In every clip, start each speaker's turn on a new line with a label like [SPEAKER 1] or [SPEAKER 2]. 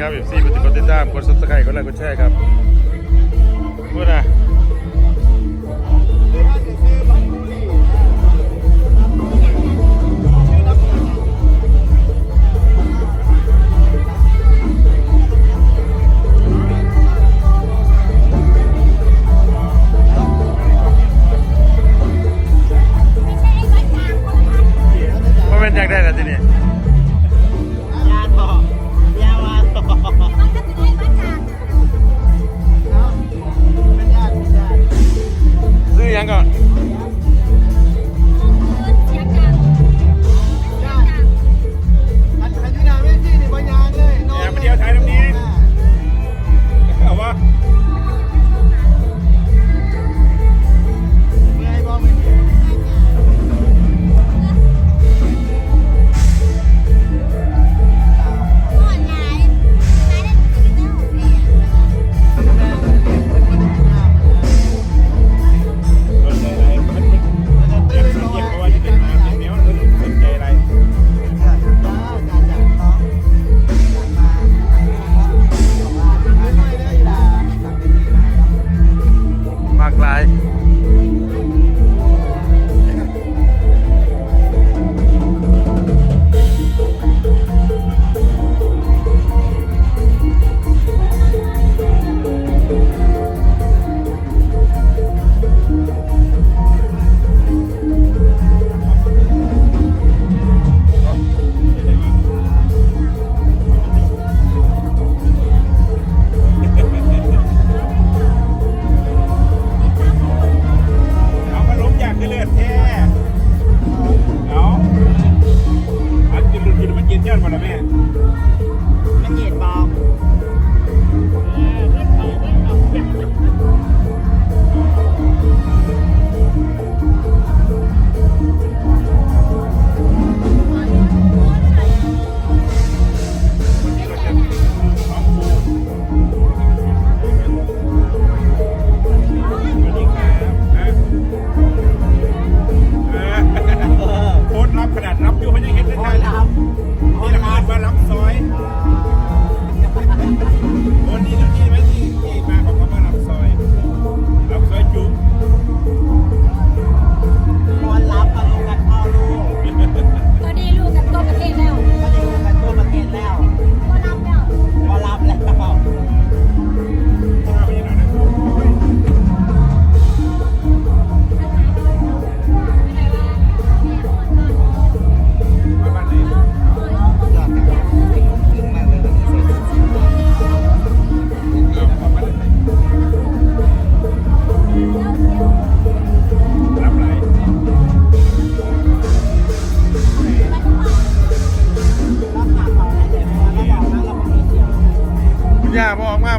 [SPEAKER 1] ครับเอฟซีกดติดตามกดซั
[SPEAKER 2] บ
[SPEAKER 1] สไค
[SPEAKER 2] ร
[SPEAKER 1] ต์กด
[SPEAKER 2] ไลค์กดแช
[SPEAKER 3] ร์
[SPEAKER 2] ครับพูด
[SPEAKER 1] นะ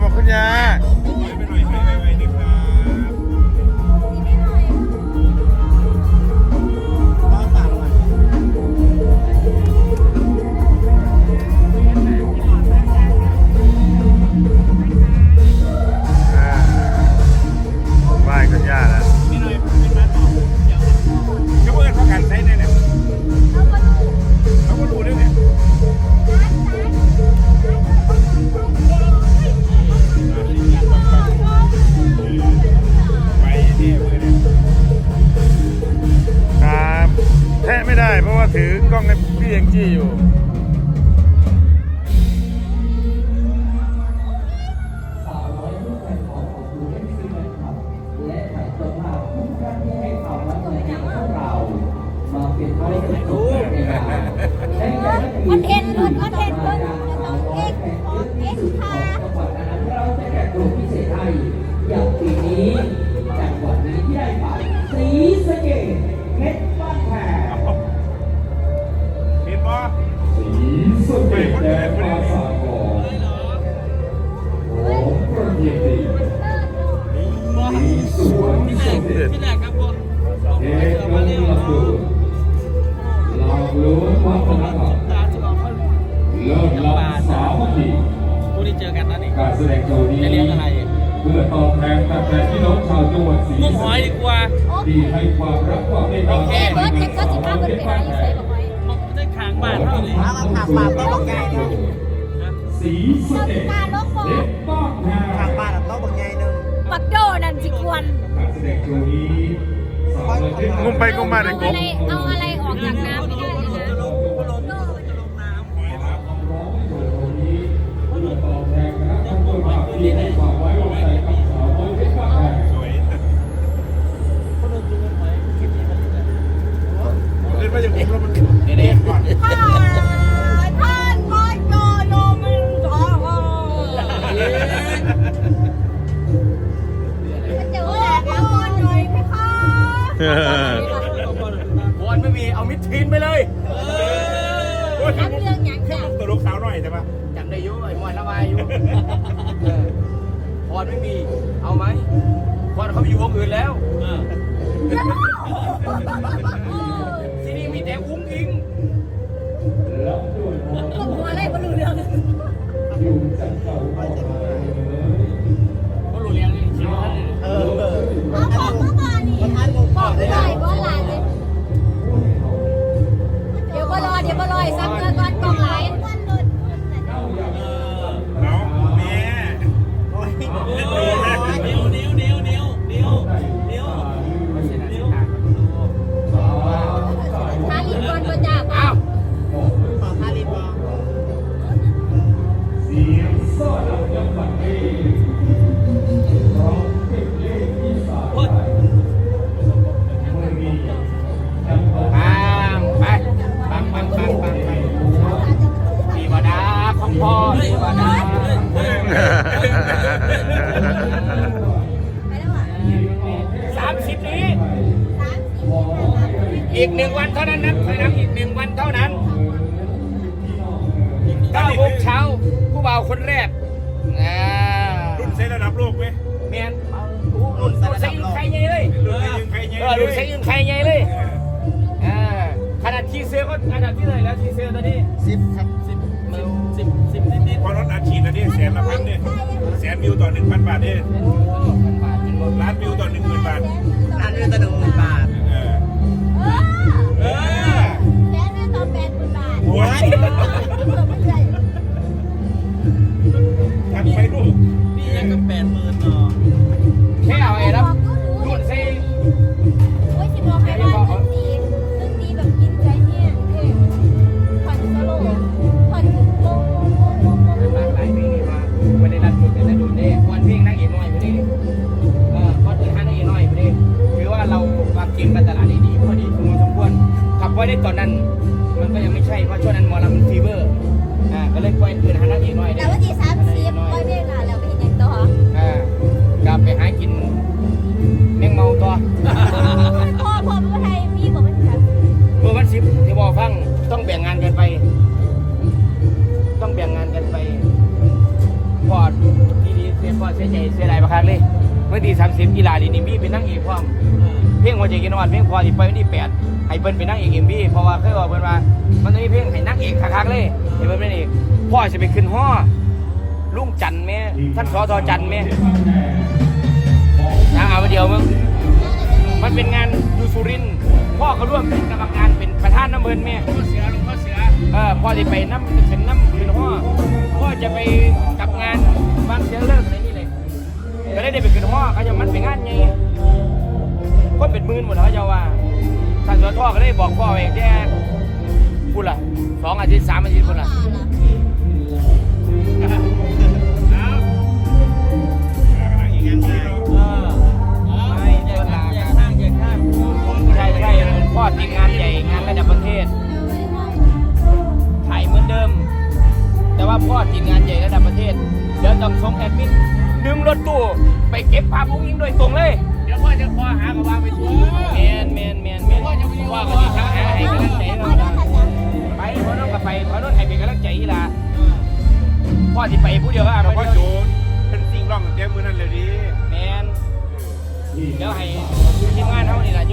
[SPEAKER 1] ขอบคุณยา
[SPEAKER 2] เพ
[SPEAKER 1] ราะว่าถือกล้องให้พี่ยังจี้อยู่
[SPEAKER 3] เด็
[SPEAKER 4] กก็มีหลัสูตหลักรู้วัฒนธรรม
[SPEAKER 2] เริ่
[SPEAKER 4] มลำสามที
[SPEAKER 2] ผู้ที่เจอกันนั่นเอ
[SPEAKER 4] การแสดงโชวนี้
[SPEAKER 2] เพื่
[SPEAKER 4] อตอบแทนแฟนพี่น้องชาวจังหวัดศรี
[SPEAKER 2] มุ
[SPEAKER 4] กห
[SPEAKER 2] อยดีกว่า
[SPEAKER 4] ดีให้ความรักความเมตตา
[SPEAKER 3] โอเคเบิร์ดเจ็ดเก้าสิบห้าเบิร์ดเป็นอะไรอยู่ใส่บอกไว้
[SPEAKER 2] มันได้ขางบานเท่านี้ขางบานต้องบอกใหญ่
[SPEAKER 4] สี
[SPEAKER 1] สเด็
[SPEAKER 3] จ
[SPEAKER 1] เด็กบ้าน
[SPEAKER 2] ขางบานต้องบอกใหญ่เนอะ
[SPEAKER 3] ปักโดนั่นสิควร
[SPEAKER 1] การแสดงโชว์นี้ สาวน้อยเพชรง
[SPEAKER 5] มไปงมมา
[SPEAKER 3] เอา
[SPEAKER 5] ก
[SPEAKER 3] อะ
[SPEAKER 5] บ
[SPEAKER 3] เอาอะไรออกจากน้ำไม่ได้
[SPEAKER 5] โอ้ย
[SPEAKER 3] ทำเรื่องอย่าง
[SPEAKER 1] แค่
[SPEAKER 3] จ้ะ
[SPEAKER 1] ตัวลูกสาวหน่อยใช่ปะ
[SPEAKER 6] จำได้อยุ่ไอ้มอยละวายอยู่เออบอลไม่มี เอาไหมบอลเขาไปอยู่วงอื่นแล้ว
[SPEAKER 5] ที่
[SPEAKER 6] ท่านั้นนะถอยหลังอีกหนึ่งวันเท่านั้นเก้าโมงเช้าผู้บ่าวคนแรกอ่า
[SPEAKER 1] รุ่นเซระดับโลกไหม
[SPEAKER 6] เมียนรุ่นรุ่นใส่ยืนใครใหญ่เลย
[SPEAKER 1] รุ่นนี้ยังใครยัง
[SPEAKER 6] เออรุ่นใส่ยืนใครใหญ่เลยอ่าขนาดทีเซอร์ก็อันดับที่เท่าไหร่แล้วทีเซอร์ตอนนี้
[SPEAKER 2] สิบครับ
[SPEAKER 6] สิบสิบสิบนิด
[SPEAKER 1] พอรถอาชีพนะเนี่ยแสนละพันเนี่ยแสนวิวต่อหนึ่งพันบาทเนี่ย
[SPEAKER 3] ไว้
[SPEAKER 6] ได้ตอนนั้น มันก็ยังไม่ใช่เพราะช่วงนั้นหมอลำมันฟีเวอร์อ่าก็เลยปล่อยคืนห้านักเอกน้อย
[SPEAKER 3] แต่วันที่สามสิบปล่อยเพลงอะแล้วไปเห็นยังต่อ
[SPEAKER 6] อ่ากลับไปหากินแมงเมาต่อ
[SPEAKER 3] พ่อพ่อเป็นไทยมีบอกมันแบบ
[SPEAKER 6] เมื่อวันสิบที่บอกฟังต้องแบ่งงานกันไป ต้องแบ่งงานกันไปพอดที่ดีเสียพอเสียใจเสียดายประคักเลย เมื่อที่สามสิบกีฬาดีนี่มีเป็นนั่งเอกพร้อมเพลงหัวใจกินนอนเพลงพอที่ไปวันที่แปดให้เปิ้นเป็นนั่งเอกเอ็มบีเพราะว่าเคยบอกเปิ้นว่ามันจะมีเพลงให้นั่งเอกคักๆเลยให้เปิ้นเป็นเอกพ่อจะไปขึ้นห้อลุงจันทร์แม่ท่านสอทอจันทร์แม่นะเอามาเดียวมึงมันเป็นงานอยูสุรินทร์พ่อเขาร่วมเป็นกรรมการเป็นประธานน้ำเบินแม่พ่อเสือหลวงพ่อเสือเออพ่อจะไปน้ำเป็นน้ำเป็นพ่อพ่อจะไปกับงานบางเสียงเลิกอะไรนี่เลย ก็ได้ได้ไปขึ้นพ่อเขาจะมันเป็นงานไงคนเป็นหมื่นหมดแล้วเขาจะว่าท่านสทก็ได้บอกพ่อเองแค่พูดละสองอาทิตย์สามอาทิตย์พูดละ
[SPEAKER 1] อีกอย่างนี้เนาะ
[SPEAKER 6] ไม่เจอลากันใช่ใช่พ่อทีมงานใหญ่งานระดับประเทศถ่ายเหมือนเดิม แต่ว่าพ่อทีมงานใหญ่ระดับประเทศเดี๋ยวต้องส่งแอดมิน รถตู้ไปเก็บภาพอุ้งอิงโดยตรงเลย เดี๋ยวพ่อจะพ่อหากระวางไปตัวแมนแมนแมนแมนพ่อก็จะหาให้กำลังใจเราไปพ่อน้องกับไปพ่อน้องให้เป็นกำลังใจอีหล่ะพ่อที่ไปผู้เดียวก็อาจ
[SPEAKER 1] แต่
[SPEAKER 6] จะ
[SPEAKER 1] ว่าโจนเป็นสิ่งร่องเต็มมือนั่นเลยดิ
[SPEAKER 6] แมนเดี๋ยวให้ทีมงานเขานี่แหละ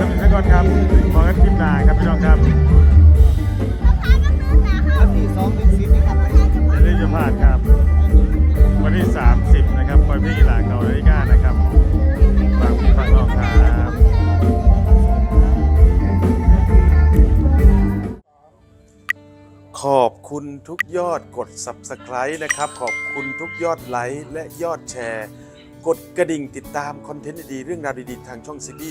[SPEAKER 7] พี่น้องครับ
[SPEAKER 2] วันที่สองถึงสิบนี่ครับ
[SPEAKER 7] อย่าลืมจะพลาดครับ วันที่ 30 นะครับปล่อยพี่กีฬาเก่านาฬิกานะครับฝากพี่ฝากน้องครับขอบคุณทุกยอดกด Subscribe นะครับ ขอบคุณทุกยอดไลค์และยอดแชร์ กดกระดิ่งติดตามคอนเทนต์ดีๆเรื่องราวดีๆ ทางช่องซีบี